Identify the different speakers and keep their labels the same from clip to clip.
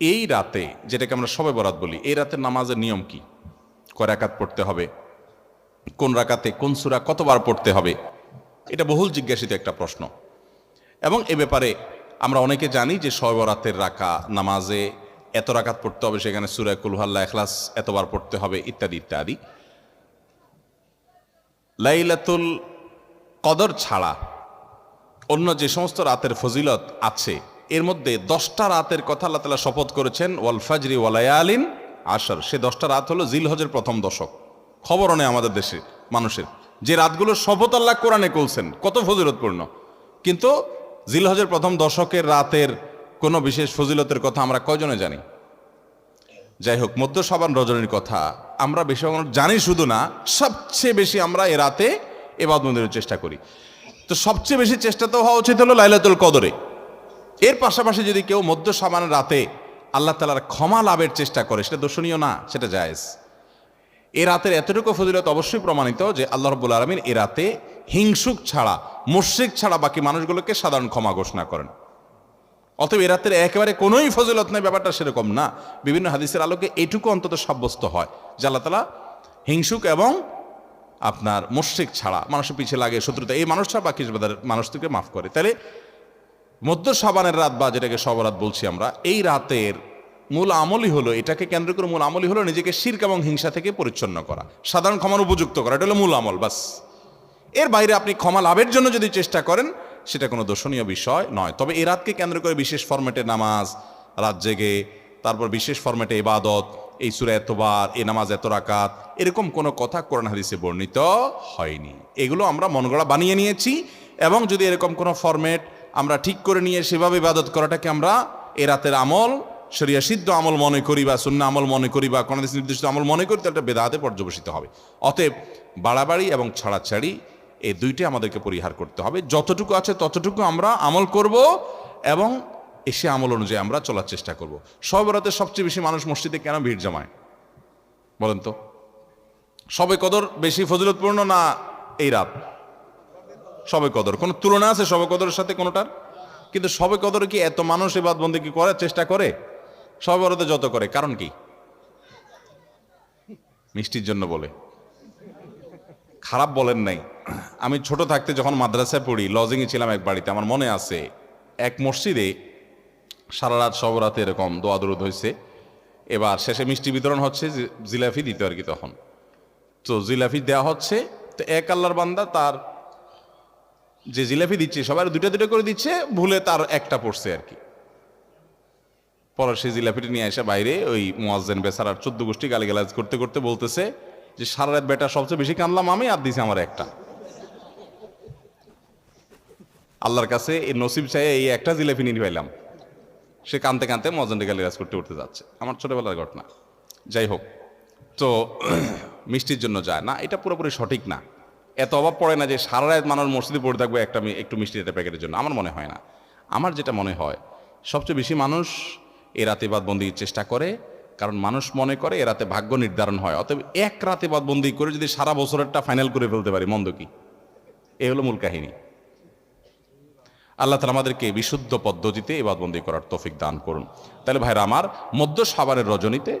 Speaker 1: এই রাতে, যেটাকে আমরা সবে বরাত বলি, এই রাতের নামাজের নিয়ম কি? কয় রাকাত পড়তে হবে? কোন রাকাতে কোন সুরা কতবার পড়তে হবে? এটা বহুল জিজ্ঞাসিত একটা প্রশ্ন। এবং এ ব্যাপারে আমরা অনেকে জানি যে শবে বরাতের রাকা, নামাজে এত রাকাত পড়তে হবে, সেখানে সুরায় কুলহাল্লা এখলাস এতবার পড়তে হবে, ইত্যাদি ইত্যাদি। লাইলাতুল কদর ছাড়া অন্য যে সমস্ত রাতের ফজিলত আছে এর মধ্যে দশটা রাতের কথা আল্লাহ তালা শপথ করেছেন, ওয়াল ফাজরি ওয়ালায়ালিন আশার। সে দশটা রাত হলো জিলহজের প্রথম দশক। খবরও নেই আমাদের দেশে, মানুষের। যে রাতগুলো শপথ আল্লাহ কোরআনে করছেন, কত ফজিলতপূর্ণ। কিন্তু জিলহজের প্রথম দশকের রাতের কোনো বিশেষ ফজিলতের কথা আমরা কয়জনে জানি? যাই হোক মধ্য সাবান রজনীর কথা আমরা বেশি জানি শুধু না, সবচেয়ে বেশি আমরা এ রাতে এবাদ মন্দিরের চেষ্টা করি। তো সবচেয়ে বেশি চেষ্টা তো হওয়া উচিত হলো লাইলাতুল কদরে। এর পাশাপাশি যদি কেউ মধ্য সাবানের রাতে আল্লাহ তালার ক্ষমা লাভের চেষ্টা করে, সেটা দর্শনীয় না, সেটা জায়েজ। এ রাতের এতটুকু ফজিলত অবশ্যই প্রমাণিত যে আল্লাহ রব্বুল আলমিন এ রাতে হিংসুক ছাড়া, মুশ্রিক ছাড়া বাকি মানুষগুলোকে সাধারণ ক্ষমা ঘোষণা করেন। অতএব এ রাতের একেবারে কোনোই ফজিলত নেই, ব্যাপারটা সেরকম না। বিভিন্ন হাদিসের আলোকে এটুকু অন্তত সাব্যস্ত হয় যে আল্লাহ তালা হিংসুক এবং আপনার মুশ্রিক ছাড়া, মানুষের পিছিয়ে লাগে শত্রুতা, এই মানুষ ছাড়া বাকি মানুষদেরকে মাফ করে। তাহলে মধ্য সাবানের রাত বা যেটাকে সবরাত বলছি আমরা, এই রাতের মূল আমলই হলো, এটাকে কেন্দ্র করে মূল আমলই হলো নিজেকে শির্ক এবং হিংসা থেকে পরিচ্ছন্ন করা, সাধারণ ক্ষমার উপযুক্ত করা, এটা হলো মূল আমল বাসের বাইরে আপনি ক্ষমা লাভের জন্য যদি চেষ্টা করেন, সেটা কোনো দর্শনীয় বিষয় নয়। তবে এই রাতকে কেন্দ্র করে বিশেষ ফরম্যাটে নামাজ, রাত জেগে, তারপর বিশেষ ফরম্যাটে ইবাদত, এই সুরে এতবার, এ নামাজ এত রাকাত, এরকম কোনো কথা কোরআন হাদিসে বর্ণিত হয়নি। এগুলো আমরা মনগড়া বানিয়ে নিয়েছি এবং যদি এরকম কোনো ফরম্যাট আমরা ঠিক করে নিয়ে সেভাবে ইবাদত করাটাকে আমরা এ রাতের আমল, শরিয়া সিদ্ধ আমল মনে করি বা শূন্য আমল মনে করি বা কোনো নির্দিষ্ট আমল মনে করি, তাহলে বেদাতে পর্যবেসিত হবে। অতএব বাড়াবাড়ি এবং ছাড়াছাড়ি এই দুইটি আমাদেরকে পরিহার করতে হবে। যতটুকু আছে ততটুকু আমরা আমল করব এবং এসে আমল অনুযায়ী আমরা চলার চেষ্টা করব। সবরাতে সবচেয়ে বেশি মানুষ মসজিদে কেন ভিড় জমায়? বলেন তো। সবে কদর বেশি ফজিলতপূর্ণ না এই রাত? সবে কদর। কোনো তুলনা আছে সবে কদরের সাথে কোনোটার? কিন্তু সবে কদরে কি এত মানুষ এবাদ বন্দি কি করার চেষ্টা করে? সবে বড়তে যত করে, কারণ কি? মিষ্টির জন্য বলে। খারাপ বলেন নাই। আমি ছোট থাকতে যখন মাদ্রাসায় পড়ি, লজিংয়ে ছিলাম এক বাড়িতে, আমার মনে আছে, এক মসজিদে সারা রাত সবরাতে এরকম দোয়া দরুদ হয়েছে এবার শেষে মিষ্টি বিতরণ হচ্ছে জিলাফি দিতে আর কি তখন। তো জিলাফি দেওয়া হচ্ছে, তো এক আল্লাহর বান্দা তার যে জিলাপি দিচ্ছে, সবার দুটা দুটো করে দিচ্ছে, ভুলে তার একটা পড়ছে আর কি। পরে সেই জিলাপিটা নিয়ে এসে বাইরে ওই মোয়াজ্জেন বেসারার চোদ্দ গোষ্ঠী গালিগালাজ করতে করতে বলতেছে যে, সারা রাত বেটা সবচেয়ে বেশি কানলাম আমি, আর দিছে আমার একটা। আল্লাহর কাছে এই নসিব চাই এই একটা জিলাপি নিয়ে পাইলাম। সে কানতে কানতে মজনটা গালিগালাজ করতে করতে যাচ্ছে। আমার ছোটবেলার ঘটনা। যাই হোক, তো মিষ্টির জন্য যায় না, এটা পুরোপুরি সঠিক না। এত অভাব পড়ে না যে সারা রাত মানুষ মসজিদে পড়ে থাকবে একটা একটু মিষ্টি একটা প্যাকেটের জন্য। আমার মনে হয় না। আমার যেটা মনে হয়, সবচেয়ে বেশি মানুষ এ রাতে বাদ বন্দির চেষ্টা করে, কারণ মানুষ মনে করে এ রাতে ভাগ্য নির্ধারণ হয়। অতএব এক রাতে বাদ বন্দি করে যদি সারা বছরেরটা ফাইনাল করে ফেলতে পারি, মন্দ কি? এ হলো মূল কাহিনী। আল্লাহ তালা আমাদেরকে বিশুদ্ধ পদ্ধতিতে এ এবাদবন্দি করার তৌফিক দান করুন। তাহলে ভাইরা, আমার মধ্য সাবানের রজনীতে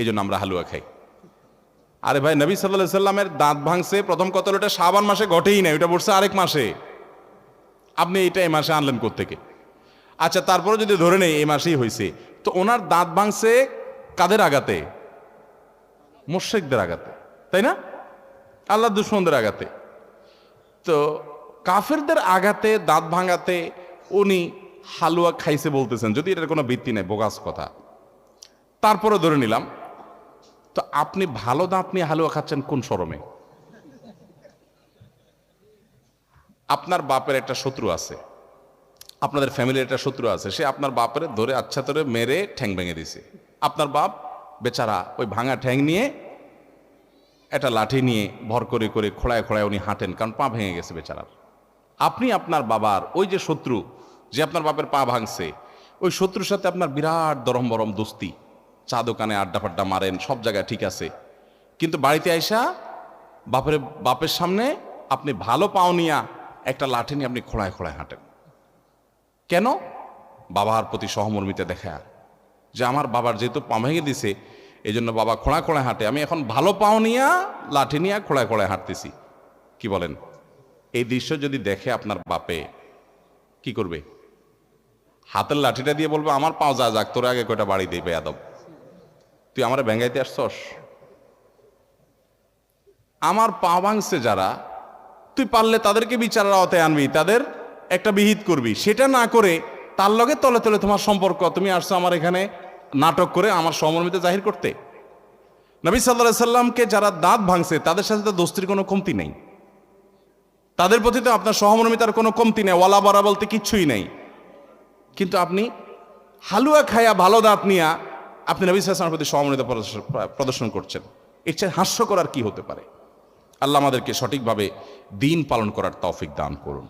Speaker 1: এই জন্য আমরা হালুয়া খাই। আরে ভাই, নবী সাল্লাহ সাল্লামের দাঁত ভাঙছে, প্রথম কতল ওটা সাবান মাসে ঘটেই নাই ওটা পড়ছে আরেক মাসে। আপনি এটা এই মাসে আনলেন কোত্থেকে? আচ্ছা তারপরে যদি ধরে নেই, এই মাসেই হয়েছে তো ওনার দাঁত ভাঙছে কাদের আগাতে মোর্শেকদের আগাতে তাই না? আল্লাহ দুশ্মনদের আগাতে তো কাফেরদের আঘাতে, দাঁত ভাঙাতে উনি হালুয়া খাইছে বলতেছেন, যদি এটার কোনো ভিত্তি নেই, বোগাস কথা। তারপরে ধরে নিলাম তো আপনি ভালো দাঁত নিয়ে হালুয়া খাচ্ছেন কোন শরমে? আপনার বাপের একটা শত্রু আছে। আপনাদের ফ্যামিলির একটা শত্রু আছে। সে আপনার বাপের ধরে আচ্ছা ধরে মেরে ঠ্যাং ভেঙে দিছে আপনার বাপ বেচারা ওই ভাঙা ঠ্যাং নিয়ে একটা লাঠি নিয়ে ভর করে করে খোড়ায় খোড়ায় উনি হাঁটেন, কারণ পা ভেঙে গেছে বেচারার। আপনি আপনার বাবার ওই যে শত্রু যে আপনার বাপের পা ভাঙছে, ওই শত্রুর সাথে আপনার বিরাট দরম বরম দোস্তি। চা দোকানে আড্ডা ফাড্ডা মারেন, সব জায়গায় ঠিক আছে। কিন্তু বাড়িতে আইসা বাপের বাপের সামনে আপনি ভালো পাওনিয়া একটা লাঠি নিয়ে আপনি খোঁড়ায় খোঁড়ায় হাঁটেন। কেন? বাবার প্রতি সহমর্মিতা দেখা যে আমার বাবার যেহেতু পা ভেঙে দিছে এই জন্য বাবা খোঁড়া খোঁড়ায় হাঁটে। আমি এখন ভালো পাওনিয়া লাঠি নিয়ে খোঁড়ায় খোঁড়ায় হাঁটতেছি। কি বলেন? এই দৃশ্য যদি দেখে আপনার বাপে, কি করবে? হাতের লাঠিটা দিয়ে বলবে, আমার পাও যা যাক, তোর আগে কয়টা বাড়ি দিবে আদব তুই আমার ব্যাঙ্গাইতে আসছস? আমার পা ভাঙছে যারা, তুই পারলে তাদেরকে বিচারের আওতায় আনবি, তাদের একটা বিহিত করবি। সেটা না করে তার লগে তলে তলে তোমার সম্পর্ক, তুমি আসছো আমার এখানে নাটক করে আমার সমর্মিত জাহির করতে। নবী সাল্লাহ সাল্লামকে যারা দাঁত ভাঙছে, তাদের সাথে তো দোস্তির কোনো কমতি নেই। তাদের প্রতি তো আপনার সহমর্মিতার কোনো কমতি নেই ওয়ালা বরা বলতে কিচ্ছুই নেই। কিন্তু আপনি হালুয়া খায়া ভালো দাঁত নিয়া আপনি নবী সাল্লামের প্রতি সহমর্মিতা প্রদর্শন- করছেন। এর চেয়ে হাস্যকর আর কি হতে পারে? আল্লাহ আমাদেরকে সঠিকভাবে দিন পালন করার তৌফিক দান করুন।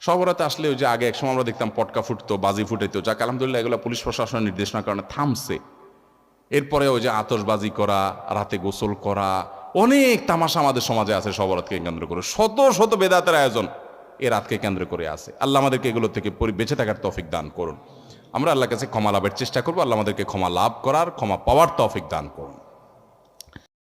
Speaker 1: সবরাতে আসলে ওই যে আগে এক সময় আমরা দেখতাম পটকা ফুটতো, বাজি ফুটাইতো। যাক, আলহামদুলিল্লাহ, এগুলো পুলিশ প্রশাসনের নির্দেশনার কারণে থামছে। এরপরে ওই যে আতশবাজি করা, রাতে গোসল করা, অনেক তামাশা আমাদের সমাজে আছে সবরাতকে কেন্দ্র করে। শত শত বেদাতের আয়োজন এ রাতকে কেন্দ্র করে আছে। আল্লাহ আমাদেরকে এগুলো থেকে বেঁচে থাকার তৌফিক দান করুন। আমরা আল্লাহর কাছে ক্ষমা লাভের চেষ্টা করব। আল্লাহ আমাদেরকে ক্ষমা লাভ করার, ক্ষমা পাওয়ার তফিক দান করুন।